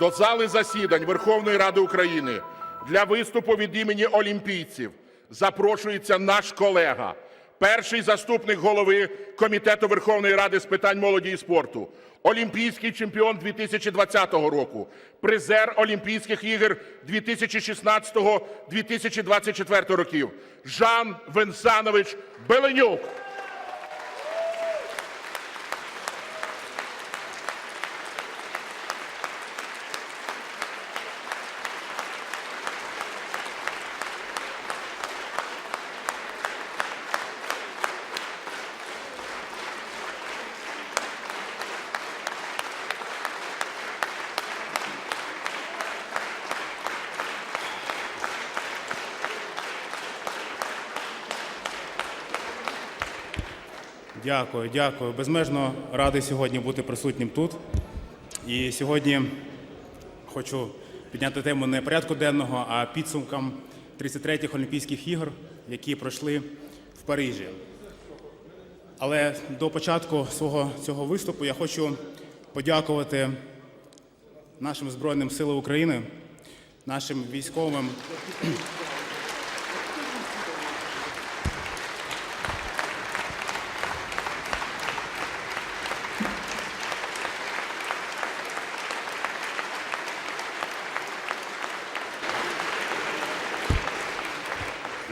до зали засідань Верховної Ради України для виступу від імені олімпійців запрошується наш колега, перший заступник голови Комітету Верховної Ради з питань молоді і спорту, олімпійський чемпіон 2020 року, призер Олімпійських ігор 2016-2024 років Жан Венсанович Беленюк. Дякую, дякую. Безмежно радий сьогодні бути присутнім тут. І сьогодні хочу підняти тему не порядку денного, а підсумкам 33-х Олімпійських ігор, які пройшли в Парижі. Але до початку свого цього виступу я хочу подякувати нашим Збройним силам України, нашим військовим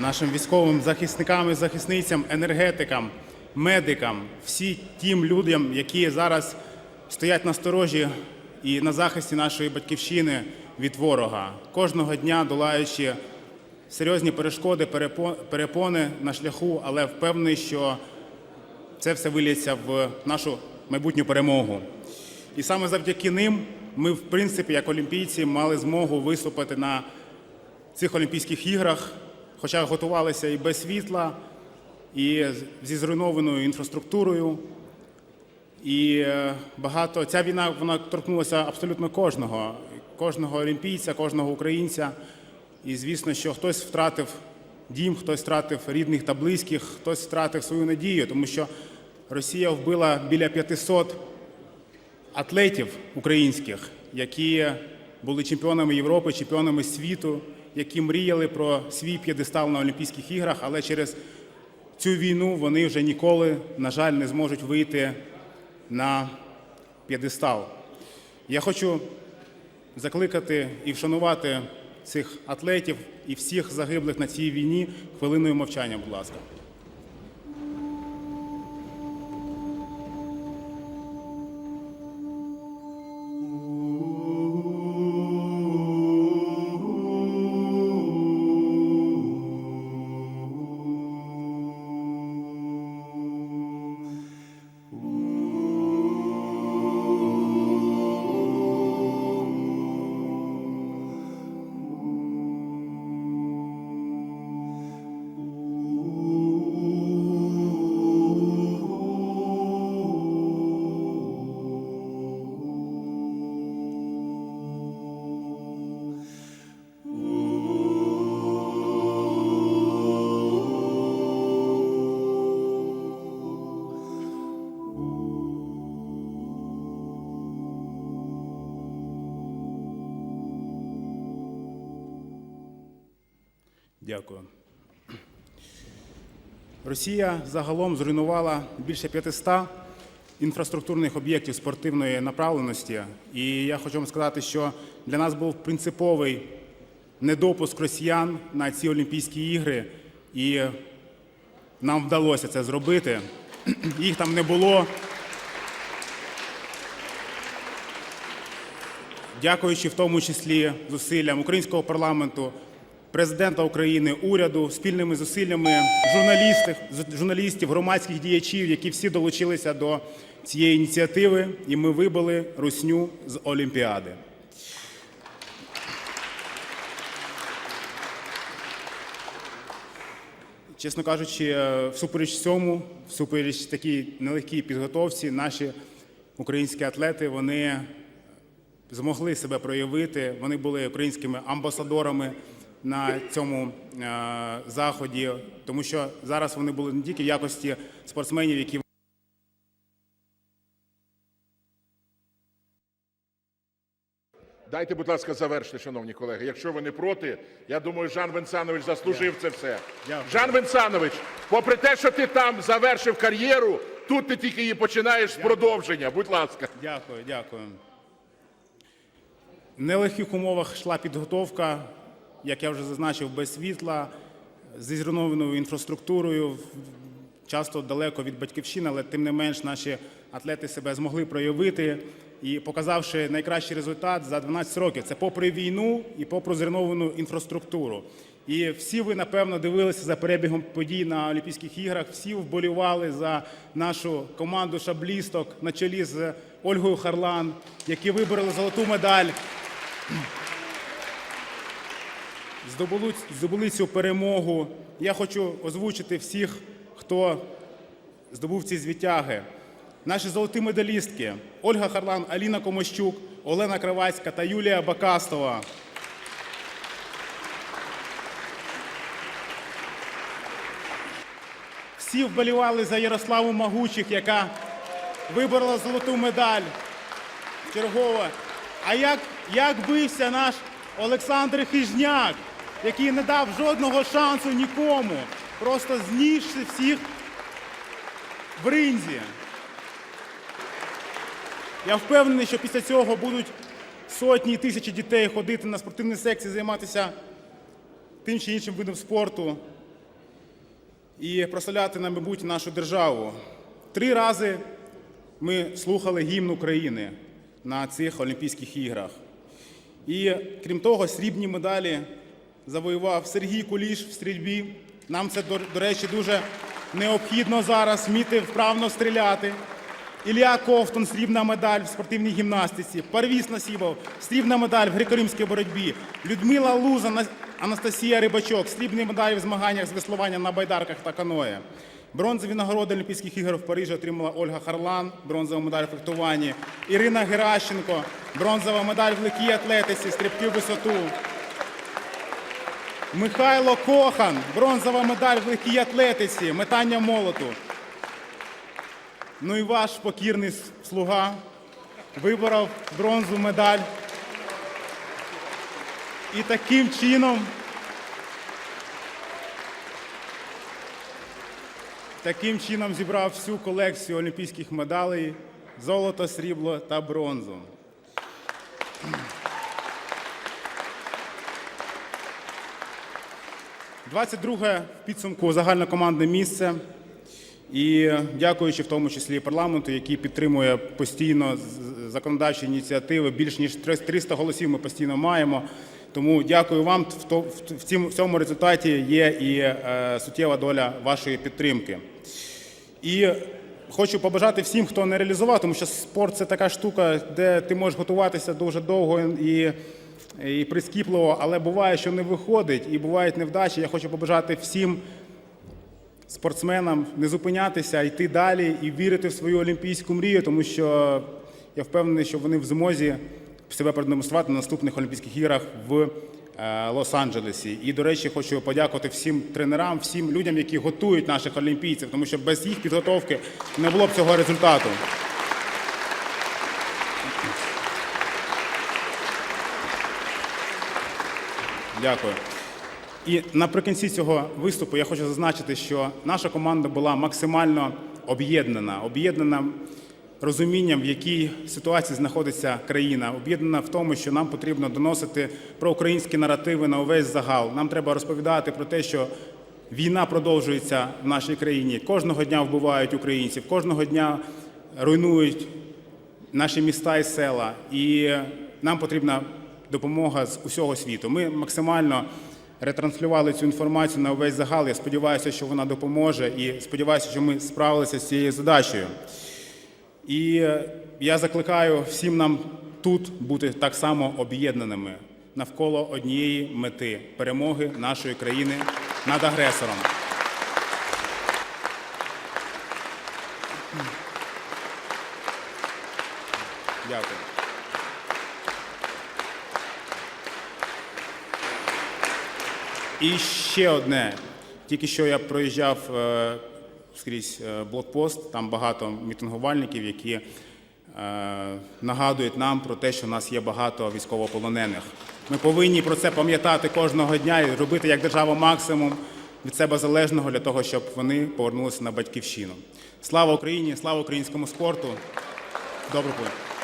нашим військовим захисникам і захисницям, енергетикам, медикам, всі тим людям, які зараз стоять на сторожі і на захисті нашої батьківщини від ворога, кожного дня долаючи серйозні перешкоди, перепони на шляху, але впевнений, що це все виліться в нашу майбутню перемогу. І саме завдяки ним ми, в принципі, як олімпійці, мали змогу виступити на цих Олімпійських іграх, хоча готувалися і без світла, і зі зруйнованою інфраструктурою. І е, багато ця війна вона торкнулася абсолютно кожного, кожного олімпійця, кожного українця. І звісно, що хтось втратив дім, хтось втратив рідних та близьких, хтось втратив свою надію, тому що Росія вбила біля 500 атлетів українських, які були чемпіонами Європи, чемпіонами світу, які мріяли про свій п'єдестал на Олімпійських іграх, але через цю війну вони вже ніколи, на жаль, не зможуть вийти на п'єдестал. Я хочу закликати і вшанувати цих атлетів і всіх загиблих на цій війні хвилиною мовчання, будь ласка. Дякую. Росія загалом зруйнувала більше 500 інфраструктурних об'єктів спортивної направленості. І я хочу вам сказати, що для нас був принциповий недопуск росіян на ці Олімпійські ігри, і нам вдалося це зробити. Їх там не було. дякуючи в тому числі зусиллям українського парламенту, президента України, уряду, спільними зусиллями журналістів, журналістів, громадських діячів, які всі долучилися до цієї ініціативи, і ми вибили русню з Олімпіади. Чесно кажучи, е, всупереч цьому, всупереч такій нелегкій підготовці, наші українські атлети вони змогли себе проявити. Вони були українськими амбасадорами на цьому е, заході, тому що зараз вони були не тільки в якості спортсменів, які Дайте, будь ласка, завершити, шановні колеги. Якщо ви не проти, я думаю, Жан Венсанович заслужив це все. Дякую. Жан Венсанович, попри те, що ти там завершив кар'єру, тут ти тільки її починаєш з продовження. Будь ласка. Дякую, дякую. В нелегких умовах йшла підготовка, як я вже зазначив, без світла, зі зруйнованою інфраструктурою, часто далеко від батьківщини, але тим не менш наші атлети себе змогли проявити і показавши найкращий результат за 12 років. Це попри війну і попри зруйновану інфраструктуру. І всі ви, напевно, дивилися за перебігом подій на Олімпійських іграх, всі вболівали за нашу команду шаблісток на чолі з Ольгою Харлан, які вибороли золоту медаль. Здобули, здобули цю перемогу. Я хочу озвучити всіх, хто здобув ці звитяги. Наші золоті медалістки Ольга Харлан, Аліна Комощук, Олена Кравацька та Юлія Бакастова. Всі вболівали за Ярославу Магучих, яка виборола золоту медаль чергове. А як, як бився наш Олександр Хижняк, який не дав жодного шансу нікому, просто знісши всіх в ринзі. Я впевнений, що після цього будуть сотні і тисячі дітей ходити на спортивні секції, займатися тим чи іншим видом спорту і прославляти на майбутнє нашу державу. Три рази ми слухали гімн України на цих Олімпійських іграх. І крім того, срібні медалі завоював Сергій Куліш в стрільбі. Нам це, до, речі, дуже необхідно зараз вміти вправно стріляти. Ілля Ковтун, срібна медаль в спортивній гімнастиці. Парвіс Насібов, срібна медаль в греко-римській боротьбі. Людмила Луза, На- Анастасія Рибачок, срібні медалі в змаганнях з веслування на байдарках та каное. Бронзові нагороди Олімпійських ігор в Парижі отримала Ольга Харлан, бронзова медаль в фехтуванні. Ірина Геращенко, бронзова медаль в легкій атлетиці, стрибки в висоту. Михайло Кохан, бронзова медаль в легкій атлетиці, метання молоту. Ну і ваш покірний слуга виборов бронзу медаль. І таким чином, таким чином зібрав всю колекцію олімпійських медалей золото, срібло та бронзу. – 22 в підсумку загальнокомандне місце. І дякуючи в тому числі парламенту, який підтримує постійно законодавчі ініціативи, більш ніж 300 голосів ми постійно маємо. Тому дякую вам. В цьому результаті є і е, суттєва доля вашої підтримки. І хочу побажати всім, хто не реалізував, тому що спорт це така штука, де ти можеш готуватися дуже довго і, і прискіпливо, але буває, що не виходить, і бувають невдачі. Я хочу побажати всім спортсменам не зупинятися, йти далі і вірити в свою олімпійську мрію, тому що я впевнений, що вони в змозі себе продемонструвати на наступних Олімпійських іграх в е, Лос-Анджелесі. І, до речі, хочу подякувати всім тренерам, всім людям, які готують наших олімпійців, тому що без їх підготовки не було б цього результату. Дякую. І наприкінці цього виступу я хочу зазначити, що наша команда була максимально об'єднана, об'єднана розумінням, в якій ситуації знаходиться країна, об'єднана в тому, що нам потрібно доносити про українські наративи на увесь загал. Нам треба розповідати про те, що війна продовжується в нашій країні. Кожного дня вбивають українців, кожного дня руйнують наші міста і села, і нам потрібна допомога з усього світу. Ми максимально ретранслювали цю інформацію на увесь загал. Я сподіваюся, що вона допоможе, і сподіваюся, що ми справилися з цією задачею. І е, я закликаю всім нам тут бути так само об'єднаними навколо однієї мети перемоги нашої країни над агресором. Дякую. І ще одне. Тільки що я проїжджав е, скрізь е, блокпост, там багато мітингувальників, які е, нагадують нам про те, що в нас є багато військовополонених. Ми повинні про це пам'ятати кожного дня і робити як держава максимум від себе залежного для того, щоб вони повернулися на батьківщину. Слава Україні! Слава українському спорту! Добрий путь!